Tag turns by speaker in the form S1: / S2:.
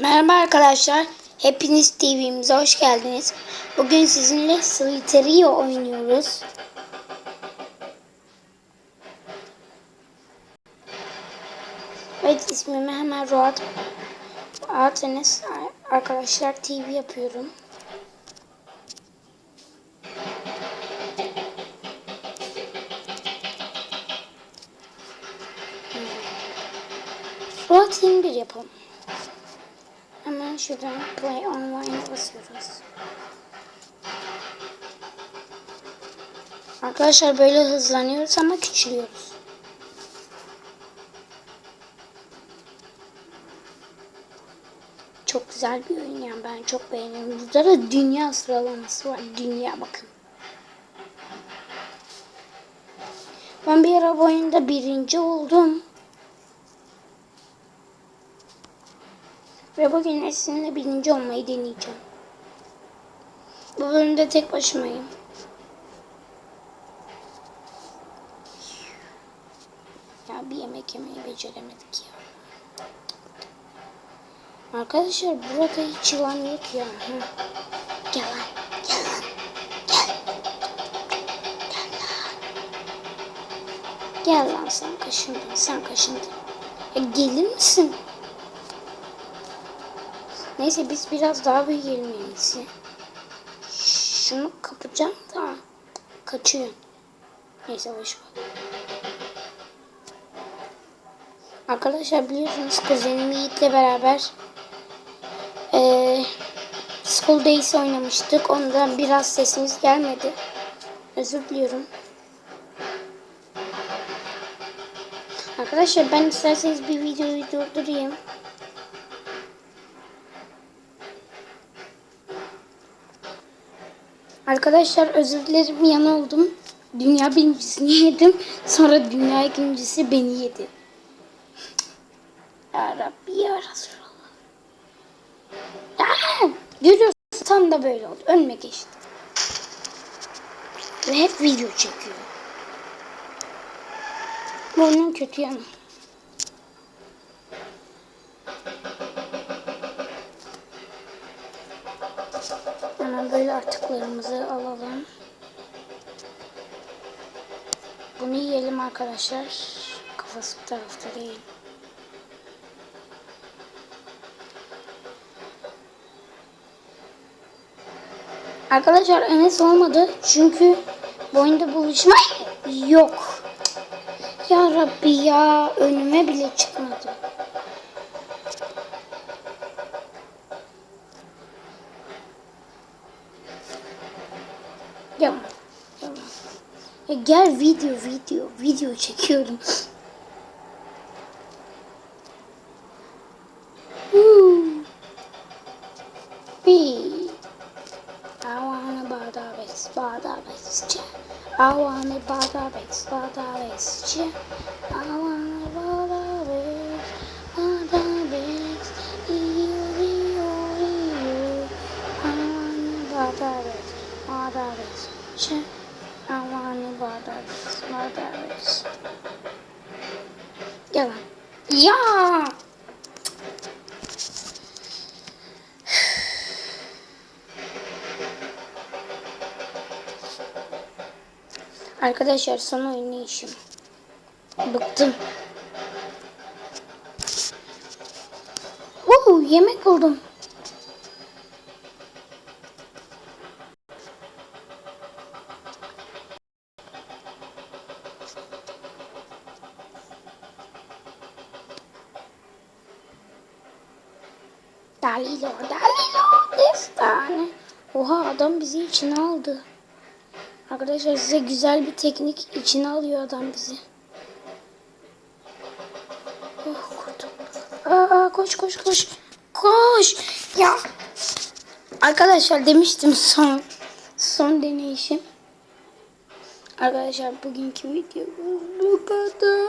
S1: Merhaba arkadaşlar. Hepiniz TV'mize hoş geldiniz. Bugün sizinle Solitario oynuyoruz. Evet ismimi hemen Ruat Artenes arkadaşlar TV yapıyorum. Ruat 21 yapalım. Şuradan play online basıyoruz. Arkadaşlar böyle hızlanıyoruz ama küçülüyoruz. Çok güzel bir oyun yani ben çok beğeniyorum. Burada da dünya sıralaması var. Dünya bakın. Ben bir ara oyunda birinci oldum. Ve bugün sizinle birinci olmayı deneyeceğim. Bu bölümde tek başımayım. Ya bir yemek yemeyi beceremedik ya. Arkadaşlar burada hiç yılan yok ya. Gel lan. Gel lan. Gel. Gel lan. Gel lan sen kaşındın. Sen kaşındın. Ya gelir misin? Neyse biz biraz daha büyüyelim iyisi. Şunu kapacağım da kaçıyor. Neyse boş. Arkadaşlar biliyorsunuz kuzenim Yiğit'le beraber eee School Days oynamıştık. Ondan biraz sesimiz gelmedi. Özür diliyorum. Arkadaşlar ben isterseniz bir videoyu durdurayım. Arkadaşlar özür dilerim yanıldım. Dünya birincisini yedim. Sonra dünya ikincisi beni yedi. Ya Rabbi ya görüyorsun tam da böyle oldu. Önüme geçti. Ve hep video çekiyor. Bu onun kötü yanı. Hemen böyle artıklarımızı alalım. Bunu yiyelim arkadaşlar. Kafası bu tarafta değil. Arkadaşlar Enes olmadı. Çünkü bu oyunda buluşma yok. Ya Rabbi ya önüme bile çıkmadı. Yapma. Ya gel video video video çekiyorum. I wanna Bardaves, Bardaves, I wanna Bardaves, Bardaves, I wanna Bardaves, Bardaves, I wanna Bardaves, Bardaves. Gel lan. Ya! Arkadaşlar son oynayışım. Bıktım. Oo, yemek buldum. Dalilo, Dalilo, destane. Oha adam bizi içine aldı. Arkadaşlar size güzel bir teknik içine alıyor adam bizi. Oh kurtulduk. Aa, koş koş koş. Koş. Ya. Arkadaşlar demiştim son son deneyişim. Arkadaşlar bugünkü videomuz bu kadar.